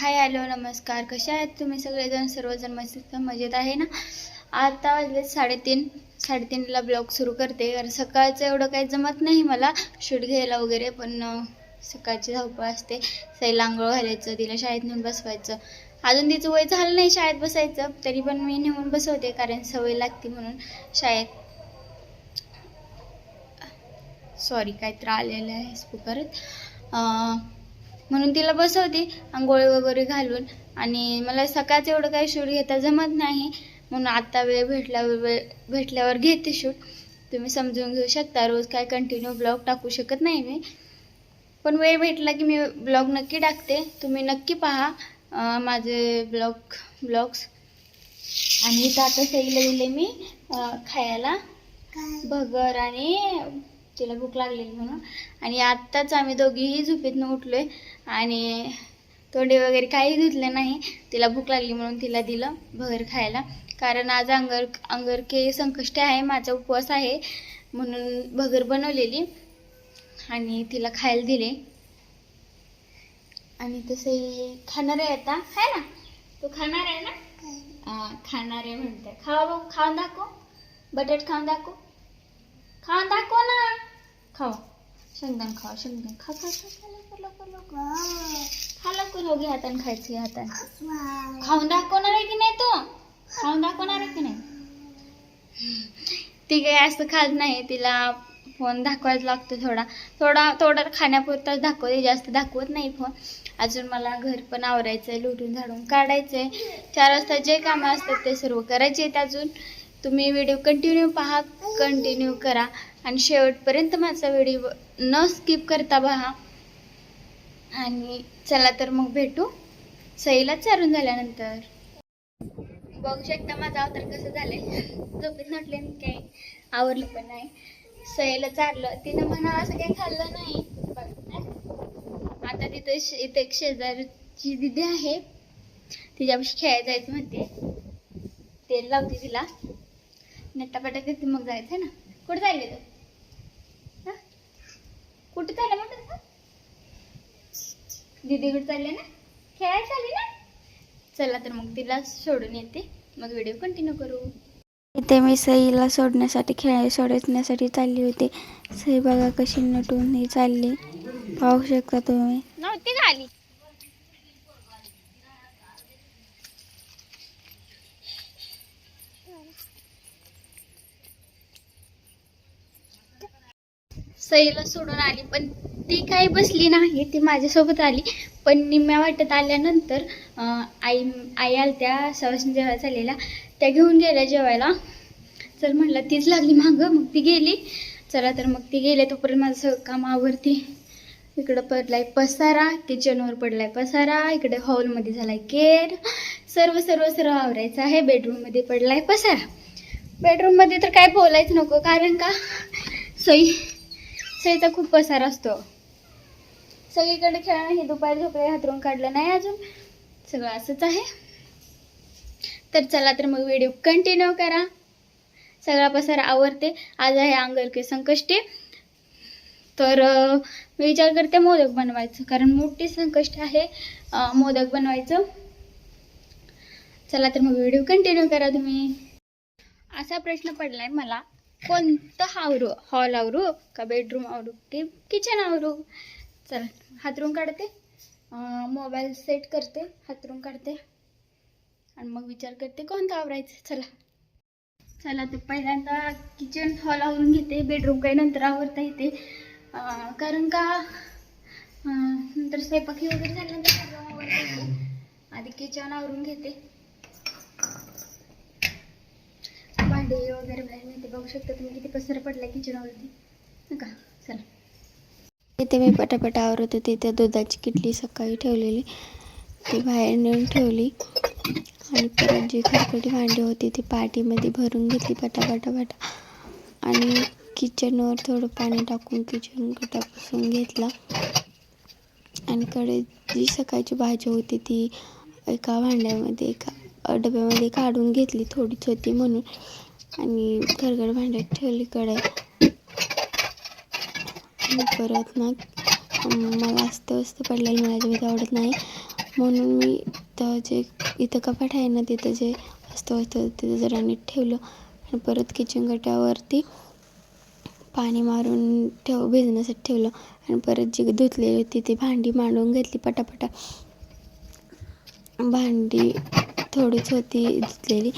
Hi hello नमस्कार. कसे आहेत तुम्ही सगळेजण? सर्वजण मस्त मजेत आहे ना? आता वाजले साडेतीन. साडेतीनला ब्लॉग सुरू करते. कारण सकाळचं एवढं काही जमत नाही मला. शूट घ्यायला वगैरे पण सकाळची धावपळ असते. सैल आंघोळ घालायचं तिला शाळेत नेऊन बसवायचं. अजून तिचं वय झालं नाही शाळेत बसायचं. तरी पण मी नेऊन बसवते कारण सवय लागते म्हणून शाळेत. सॉरी काहीतरी आलेलं आहे स्पीकरत म्हणून तिला बसवते आंघोळ वगैरे घालून. आणि मला सकाळचं एवढं काही शूट घेता जमत नाही. म्हणून आत्ता वेळ भेटल्यावर वेळ भेटल्यावर घेते शूट. तुम्ही समजून घेऊ शकता रोज काय कंटिन्यू ब्लॉग टाकू शकत नाही मी. पण वेळ भेटला की मी ब्लॉग नक्की टाकते. तुम्ही नक्की पहा माझे ब्लॉग ब्लॉग्स आणि इथं आता सईला दिले मी खायला. भगर आणि तिला भूक लागलेली म्हणून. आणि आत्ताच आम्ही दोघीही झोपेतनं उठलोय. आणि तोंडे वगैरे काही धुतले नाही. तिला भूक लागली म्हणून तिला दिलं भगर खायला. कारण आज अंगर अंगरके संकष्टी आहे माझा उपवास आहे म्हणून भगर बनवलेली आणि तिला खायला दिले. आणि तसंही खाणार आहे आता. आहे ना? तू खाणार आहे ना? खाणार आहे म्हणते. खावा भाऊ खाऊन दाखव. बटाट खाऊन दाखव. खाऊन दाखव ना. खाऊ शेंगदाण खावा शेंगदाण खा खा खा खा लवकर लवकर लवकर. खा लवकर हो घे हाताने खायची हाताने. खाऊन दाखवणार आहे की नाही तू? खाऊन दाखवणार आहे की नाही? ती काही असं खात नाही तिला फोन दाखवायला लागतो थोडा. थोडा थोडा खाण्यापुरताच दाखवते जास्त दाखवत नाही फोन अजून मला घर पण आवरायचं आहे लुटून झाडून काढायचं आहे चार वाजता जे कामं असतात ते सर्व करायचे आहेत अजून. तुम्ही व्हिडिओ कंटिन्यू पहा कंटिन्यू करा. आणि शेवटपर्यंत माझा व्हिडिओ न स्किप करता पहा. आणि चला तर मग भेटू. सईला चारून झाल्यानंतर. बघू शकता माझा अवतार कसं झालंय. झोपेत नटले आणि काही आवरलं पण नाही. सईला चारलं. तिनं म्हणा असं काही खाल्लं नाही. आता तिथं शे- एक शेजारची दिदी आहे. तिच्यापाशी खेळायला जायचं म्हणते. तेल लावते तिला. नट्टापटा तिथे मग जायचं ना. कुठं चालले तू? कुठे चालले म्हणतात दीदीकडे चालले ना? खेळायला चालली ना? चला तर मग तिला सोडून येते. मग व्हिडिओ कंटिन्यू करू. इथे मी सईला सोडण्यासाठी खेळायला सोडण्यासाठी चालली होते. सई बघा कशी नटून ही चालली. पाहू शकता तुम्ही. नव्हती झाली. सईला सोडून आली पण ती काही बसली नाही ती माझ्यासोबत आली. पण निम्म्या वाटत आल्यानंतर आई आई आई आलत्या सवासनी जेवायला झालेल्या त्या घेऊन गेल्या जेवायला. चल म्हटलं तीच लागली मागं. मग ती गेली. चला तर मग ती गेले. तोपर्यंत माझं सगळं काम आवरती. इकडं पडलाय पसारा किचनवर पडलाय पसारा इकडे हॉलमध्ये झालाय केर. सर्व सर्व सर्व आवरायचं आहे. बेडरूममध्ये पडलाय पसारा. बेडरूममध्ये तर काय बोलायचं नको कारण का? सई सईचा खूप पसार असतो. सगळीकडे खेळणं हे दुपारी झोपले हातरून काढलं नाही अजून. सगळं असंच आहे. तर चला तर मग व्हिडिओ कंटिन्यू करा. सगळा पसार आवरते. आज आहे अंगलके संकष्टी. तर मी विचार करते मोदक बनवायचं. कारण मोठी संकष्ट आहे मोदक बनवायचं. चला तर मग व्हिडिओ कंटिन्यू करा तुम्ही. असा प्रश्न पडला आहे मला. कोणतं आवरू हॉल आवरू का बेडरूम आवरू की किचन आवरू? चला हातरून काढते. मोबाईल सेट करते हातरून काढते. आणि मग विचार करते कोणतं आवरायचं? चला. चला तर पहिल्यांदा किचन हॉल आवरून घेते. बेडरूम काही नंतर आवरता येते. कारण का? नंतर स्वयंपाकी वगैरे झाल्यानंतर सगळं आवरता येते. आधी किचन आवरून घेते. भांडे वगैरे बाहेर नेते बघू शकता तुम्ही म्हणजे किती पसर पडला किचनवरती. हो का? चला. इथे मी पटापट आवरत होते. त्या दुधाची किटली सकाळी ठेवलेली. ती बाहेर नेऊन ठेवली. आणि परत जी खरकटी भांडी होती ती पाटीमध्ये भरून घेतली पटापटापटा आणि किचनवर थोडं पाणी टाकून किचन कटा पुसून घेतला. आणि कडे जी सकाळची भाजी होती ती एका भांड्यामध्ये एका डब्यामध्ये काढून घेतली. थोडीच होती म्हणून. आणि खरकट भांड्यात ठेवली कढई. परत ना मला असतं असतं पडलेलं मला अजिबात म्हणजे आवडत नाही. म्हणून मी तर जे इथं कपाट आहे ना तिथं जे असतं असतं तिथं जरा नीट ठेवलं. आणि परत किचन गटावरती पाणी मारून ठेव भिजण्यासाठी ठेवलं. आणि परत जी धुतलेली होती ती भांडी मांडून घेतली पटापटा. भांडी थोडीच होती धुतलेली.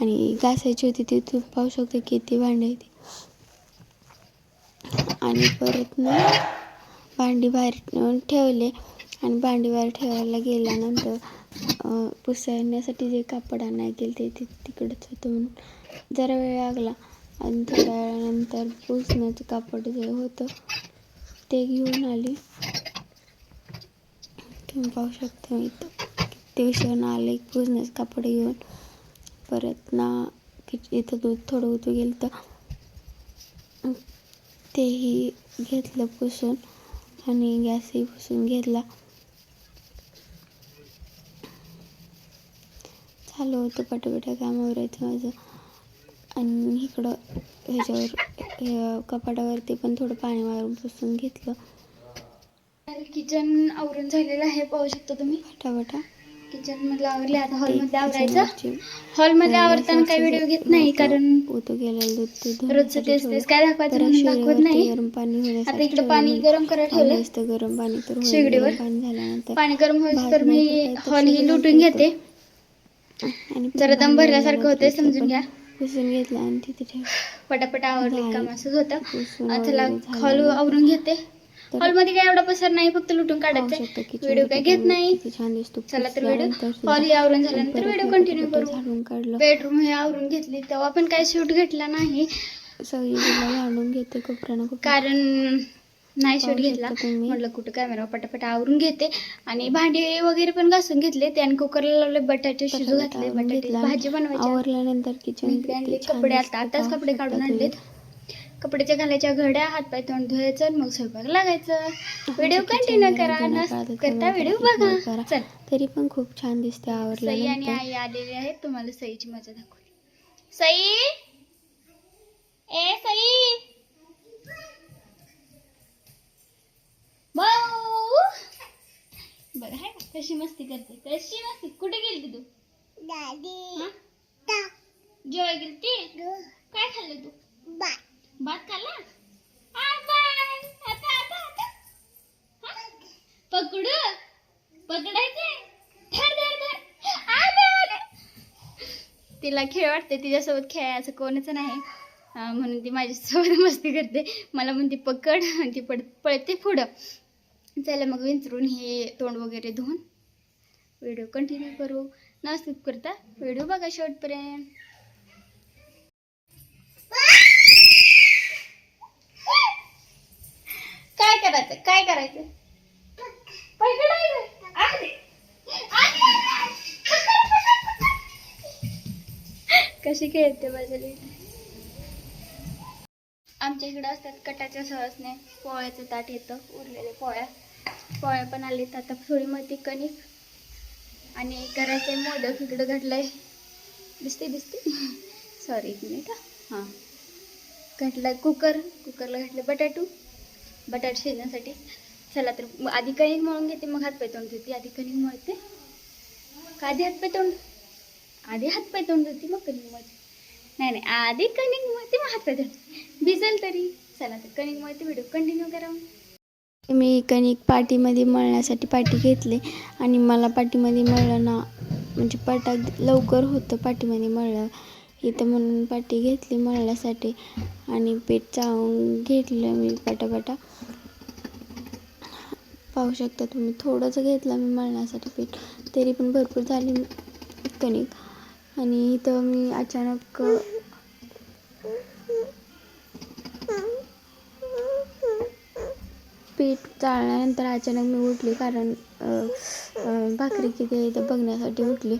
आणि घासायची होती ती तू पाहू शकतो किती भांडी आहे ती. आणि परत ना भांडी बाहेर ठेवले. आणि भांडी बाहेर ठेवायला गेल्यानंतर पुसण्यासाठी जे कापड आणायला गेले ते ति- तिकडंच होतं म्हणून जरा वेळ लागला. आणि थोड्या वेळानंतर पुसण्याचं कापड जे होतं ते घेऊन आली. तुम्ही पाहू शकता मी इथं किती उशिरानं आले पुसण्याचं कापड घेऊन. परत ना इथं दूध थोडं होतं गेलं तर तेही घेतलं पुसून आणि गॅसही पुसून घेतला. चालू होतं पटापटा काम आवरायचं माझं. आणि इकडं ह्याच्यावर कपाटावरती पण थोडं पाणी मारून पुसून घेतलं. किचन आवरून झालेलं आहे पाहू शकता तुम्ही. पटापटा. किचन मधलं आवरले आता हॉलमध्ये आवरायचं हॉलमध्ये आवरताना काही व्हिडिओ घेत नाही कारण रोजचं तेच ठेवलं. तेच काय दाखवायचं म्हणून दाखवत नाही गरम पाणी आता इकडे ठेवलं पाणी. गरम करायला पाणी ठेवलंय असतं गरम पाणी तर. शेगडीवर. पाणी झाल्यानंतर पाणी गरम होईल तर मी हॉल ही लुटून. घेते आणि जरा दम भरल्यासारखं होतंय घेतलं समजून घ्या पुसून घेतलं आणि तिथे पटापट आवरले. काम असंच होतं आता. हॉल आवरून घेते हॉलमध्ये काय एवढा पसर नाही फक्त लुटून पाहू काढायचं व्हिडिओ काय घेत नाही. किती छान दिसतो चला तर व्हिडिओ. हॉल ही आवरून झाल्यानंतर व्हिडिओ कंटिन्यू करू. बेडरूम हे आवरून घेतली तेव्हा पण काय शूट घेतला नाही. सगळीला झाडून घेते कोपऱ्यानं कोपऱ्या कारण नाही शूट घेतला. म्हटलं कुठं कॅमेरा पटापट आवरून घेते. आणि भांडी वगैरे पण घासून घेतले ते आणि कुकरला लावले बटाटे शिजू घातले बटाटे. भाजी बनवायची आवरल्यानंतर किचन कपडे आता आताच कपडे काढून आणलेत. कपड्याच्या घालायच्या घड्या हातपाय तोंड धुवायचं मग स्वयंपाक लागायचं. व्हिडिओ कंटिन्यू करा. न करता व्हिडिओ बघा. करा. चल. तरी पण खूप छान दिसते सई आणि आई आलेले आहेत. तुम्हाला सईची मजा दाखवली सई! ए सई! भाऊ! बघा कशी मस्ती करते? कशी मस्ती? कुठे गेली तू? हा? जेवाय गेली ती काय खाल्लं तू? भात खाल्ला पकडू? पकडायचे? तिला खेळ वाटते तिच्यासोबत खेळायचं कोणच नाही. म्हणून ती माझ्यासोबत मस्ती करते. मला म्हणते पकड. ती पड पळते पुढं. चला मग विंचरून हे तोंड वगैरे धुवून. व्हिडिओ कंटिन्यू करू. न स्किप करता. व्हिडिओ बघा शेवटपर्यंत काय करायचं? काय करायचं? कशी खेळते माझ्या आमच्या इकडं असतात कटाच्या सहजने. पोळ्याचं ताट येतं उरलेले पोळ्या पोळ्या पण आलेत आता. थोडी मती कणिक आणि करायचे मोदक इकडं घडलंय दिसते दिसते सॉरी एक मिनिट हां. घटलं कुकर. कुकरला घातले बटाटू. बटाट शिजण्यासाठी. चला तर आधी कणिक मळून घेते मग हातपाय तोंड धुते. आधी कणिक मळते. का आधी हातपाय तोंड आधी हातपाय तोंड धुते मग कणिक मळते. नाही नाही आधी कणिक मळते मग हातपाय तोंड भिजेल तरी. चला तर कणिक मळते व्हिडिओ कंटिन्यू करा मी कणिक पाटीमध्ये मळण्यासाठी पाटी घेतली आणि मला पाटीमध्ये मळलं ना म्हणजे पाटा लवकर होतं पाटीमध्ये मळलं. इथं म्हणून पाटी घेतली मळण्यासाठी आणि पीठ चाळून घेतलं मी पटापटा. पाहू शकता तुम्ही थोडंसं घेतलं मी मळण्यासाठी पीठ तरी पण भरपूर झाली कणिक. आणि इथं मी अचानक पीठ चाळल्यानंतर अचानक मी उठली कारण भाकरी किती आहे इथं बघण्यासाठी उठली.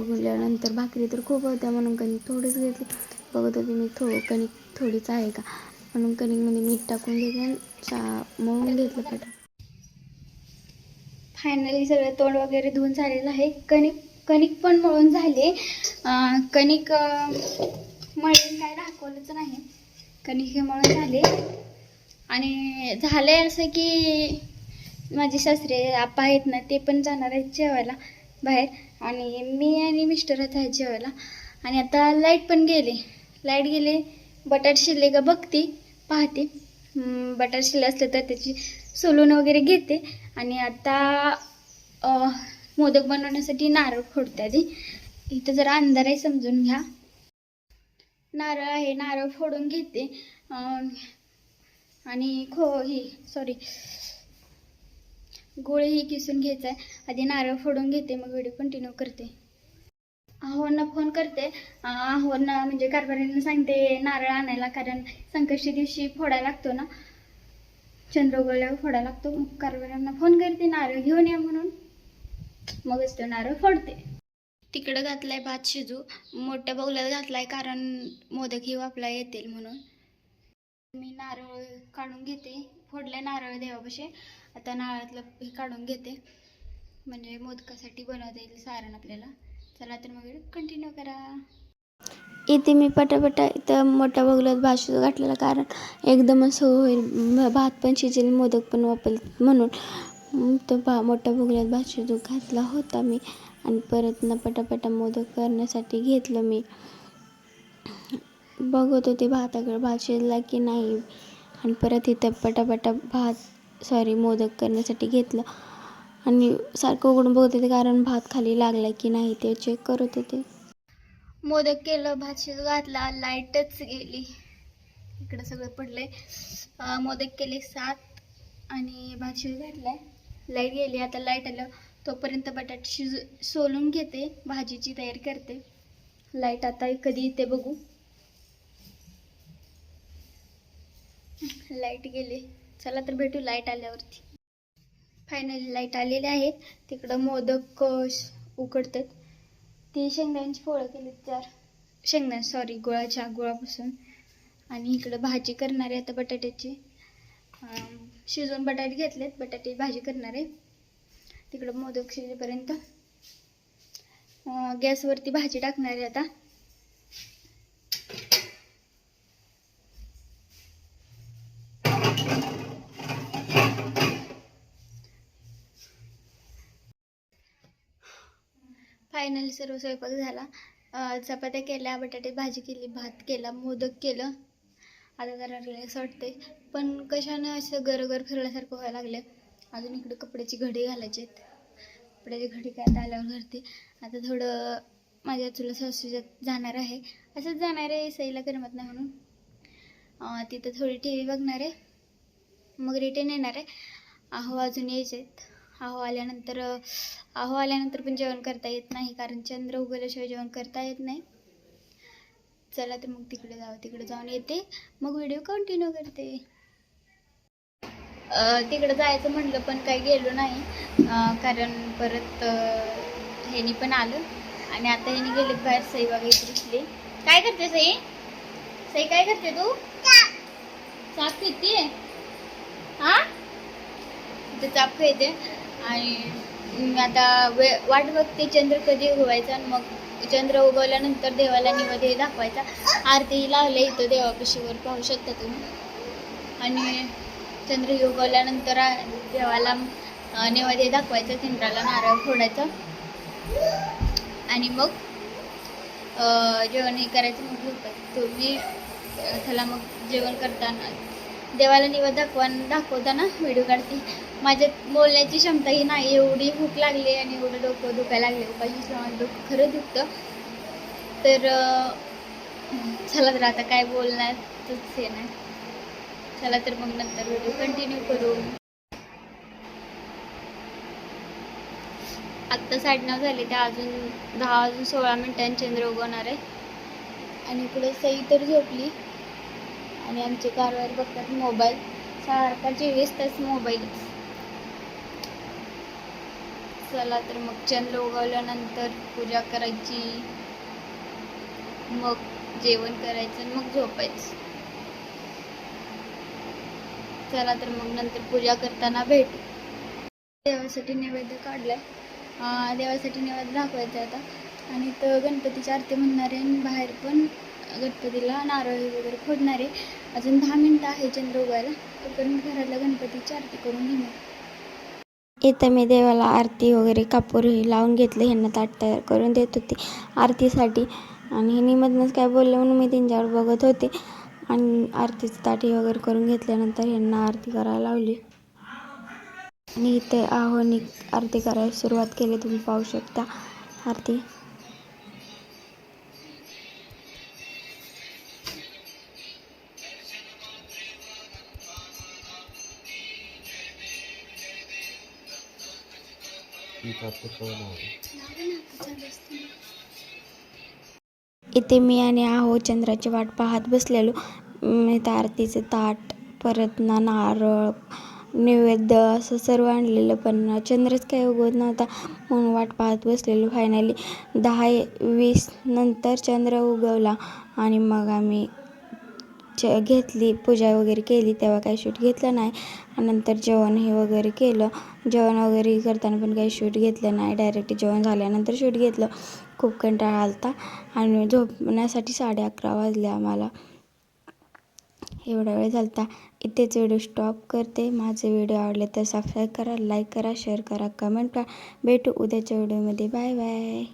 बघल्यानंतर भाकरी तर खूप होत्या म्हणून कणिक थोडीच घेतली. बघत होते मी थो कणिक थोडीच आहे का? म्हणून कणिकमध्ये म्हणजे मीठ टाकून घेतलं आणि चा मळून घेतलं पटा फायनली सगळं तोंड वगैरे धुवून झालेलं आहे. कणिक कणिक पण मळून झाले. कणिक मळून काय दाखवलंच नाही. कणिक हे मळून झाले. आणि झालं आहे असं की माझे सासरे आप्पा आहेत ना ते पण जाणार आहेत जेवायला बाहेर. आणि मी आणि मिस्टरच आहेत जेवायला. आणि आता लाइट पण गेले. लाइट गेले. बटाट शिरले का बघते पाहते. बटाट शिरले असले तर त्याची सोलून वगैरे घेते. आणि आता मोदक बनवण्यासाठी नारळ फोडते आधी. इथं जरा अंधार आहे समजून घ्या. नारळ आहे नारळ फोडून घेते. आणि खो ही सॉरी गोळ ही किसून घ्यायचा आहे आधी नारळ फोडून घेते मग व्हिडिओ कंटिन्यू करते. आहोंना फोन करते. अं, म्हणजे कारभाऱ्यांना सांगते नारळ आणायला कारण संकष्टी दिवशी फोडायला लागतो ना. चंद्रगोळ्यावर फोडायला लागतो. मग कारभाऱ्यांना फोन करते नारळ घेऊन या म्हणून. मगच तो नारळ फोडते. तिकडं घातलाय भात शिजू. मोठ्या बौल्यात घातलाय कारण मोदक ही वापला येतील म्हणून. मी नारळ काढून घेते. फोडले नारळ देवापाशी. आता नाळातलं हे काढून घेते. म्हणजे मोदकासाठी बनवता येईल सारण आपल्याला. चला तर मग कंटिन्यू करा. इथे मी पटापटा इथं मोठ्या बगल्यात भात घातलेला कारण एकदम असं होईल. भात पण शिजेल मोदक पण वापर म्हणून. तो भा मोठ्या बगल्यात भात शिजू घातला होता मी आणि परत ना पटापटा मोदक करण्यासाठी घेतलं मी. बघत होते भाताकडे भात शिजला की नाही. आणि परत इथं पटापटा भात सॉरी मोदक करण्यासाठी घेतलं. आणि सारखं उघडून बघत होते कारण भात खाली लागला की नाही ते चेक करत होते. मोदक केलं भात शिजू घातला लाईटच गेली. इकडं सगळं पडलं आहे मोदक केले सात आणि भात शिजू घातलाय लाइट गेली आता लाइट आलं. तोपर्यंत बटाटे शिजू सोलून घेते भाजीची तयारी करते. लाइट आता कधी येते बघू. लाइट गेली. चला तर भेटू लाइट आल्यावरती. फायनली लाइट आलेले आहेत. तिकडं मोदक अं, उकडतात. ती शेंगदाण्याची पोळं केली चार शेंगदाण सॉरी गुळाच्या गुळापासून. आणि इकडं भाजी करणार आहे आता बटाट्याची. शिजवून बटाटे घेतलेत. बटाटे भाजी करणार. आहे तिकडं मोदक शिजेपर्यंत. गॅसवरती भाजी टाकणार आहे आता. फायनली सर्व स्वयंपाक झाला. चपात्या केल्या बटाटे भाजी केली भात केला मोदक केलं. आता जरा रिलॅक्स वाटते पण कशानं असं गरगर फिरल्यासारखं व्हायला लागलं अजून इकडे कपड्याची घडी घालायची आहेत. कपड्याची घडी काय आता आल्यावर घालते. आता थोडं माझ्या चुला सासूच्यात जाणार आहे. असंच जाणार आहे सईला करमत नाही म्हणून. तिथं थोडी टी व्ही बघणार आहे. मग रिटर्न येणार आहे. अहो अजून यायचे आहेत अहो आल्यानंतर अहो आल्यानंतर पण जेवण करता येत नाही कारण चंद्र उगवल्याशिवाय जेवण करता येत नाही. चला तर मग तिकडे जाऊ तिकडे जाऊन येते. मग व्हिडिओ कंटिन्यू करते. तिकडं तिकडे जायचं म्हटलं पण काही गेलो नाही. कारण परत ह्यानी पण आलं. आणि आता ह्यानी गेले बाहेर सई वगैरे दिसले. काय करते सई? सई काय करते तू? चाप पिते? हा तिथं चाप खायते. आणि मी आता वे वाट बघते चंद्र कधी उगवायचा आणि मग चंद्र उगवल्यानंतर देवाला निवेद्य दाखवायचा. आरती लावले इथं देवापाशीवर पाहू शकता तुम्ही. आणि चंद्र उगवल्यानंतर देवाला अं, नैवेद्य दाखवायचा चंद्राला नारळ फोडायचा. आणि मग जेवण हे करायचं मग झोपायचं तुम्ही त्याला मग जेवण करताना देवाला निवेद दाखवा दाखवताना व्हिडिओ काढते. माझ्यात बोलण्याची क्षमता ही नाही एवढी भूक लागली आणि एवढं डोकं दुखायला लागले. उपाशी माझं डोकं खरं दुखतं तर चला तर आता काय बोलणार तच हे नाही चला तर मग नंतर व्हिडिओ कंटिन्यू करू. आत्ता साडेनऊ झाले ते अजून दहा अजून सोळा मिनिटांनी चंद्र उगवणार आहे. आणि इकडे सई तर झोपली. आणि आमचे कारवार बघतात मोबाईल. सारखा चोवीस तास मोबाईलच चला तर मग चंद उगवल्यानंतर पूजा करायची. मग जेवण करायचं आणि मग झोपायचं. चला तर मग नंतर पूजा करताना भेटू. देवासाठी नैवेद्य काढलाय. देवासाठी नैवेद्य दाखवायचा आता. आणि तर गणपतीची आरती म्हणणार आहे आणि बाहेर पण गणपतीला नारळ वगैरे फोडणार. आहे अजून दहा मिनटं आहे चंद्र उगायला तोपर्यंत घरातल्या गणपतीची आरती करून घेणार इथं मी देवाला आरती वगैरे कापूर हे लावून घेतलं. ह्यांना ताट तयार करून देत होते आरतीसाठी. आणि ह्यांनी मधनंच काय बोललं म्हणून मी त्यांच्यावर बघत होते. आणि आरतीचं ताटी वगैरे करून घेतल्यानंतर ह्यांना आरती करायला लावली. आणि इथे आहोनी आरती करायला सुरुवात केली. तुम्ही पाहू शकता आरती. इथे मी आणि आहो चंद्राची वाट पाहत बसलेलो. मी इथं आरतीचं ताट परत ना नारळ नैवेद्य असं सर्व आणलेलं पण चंद्रच काही उगवत नव्हता. म्हणून वाट पाहत बसलेलो फायनली दहा वीस नंतर चंद्र उगवला आणि मग आम्ही ज घेतली पूजा वगैरे केली तेव्हा काही शूट घेतलं नाही. नंतर जेवण हे वगैरे केलं. जेवण वगैरे करताना पण काही शूट घेतलं नाही. डायरेक्ट जेवण झाल्यानंतर शूट घेतलं. खूप कंटाळा आलता. आणि झोपण्यासाठी साडे अकरा वाजले आम्हाला. एवढा वेळ झालता. इथेच व्हिडिओ स्टॉप करते. माझे व्हिडिओ आवडले तर सबस्क्राईब करा लाईक करा शेअर करा कमेंट करा. भेटू उद्याच्या व्हिडिओमध्ये. Bye bye